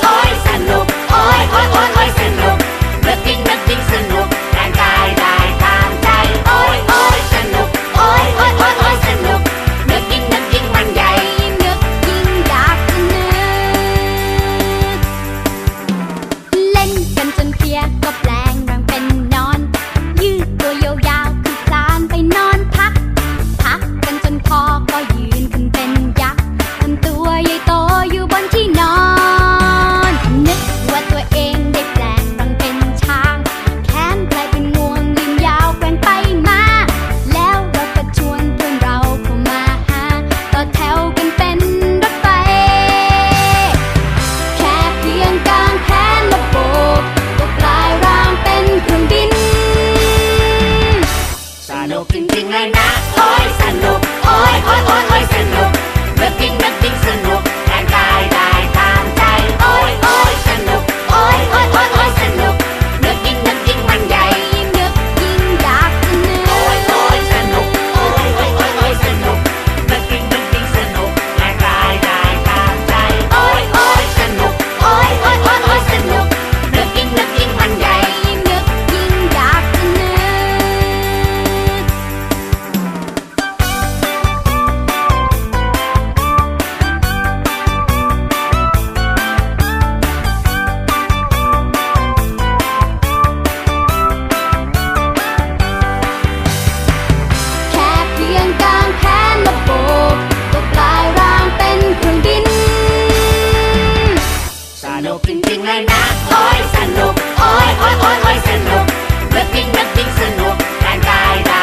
เฮยสนุกโอ้ยโอ้ยโอ้ยโอ้ยสนุกเลิกกินเลิกกินสนุก จริงๆเลยนะ นุกโอ้ยโอ้ยโอ้ยโอ้ยสนุกเว็บปิ้งเว็บปิ้งสนุกรางกายเรา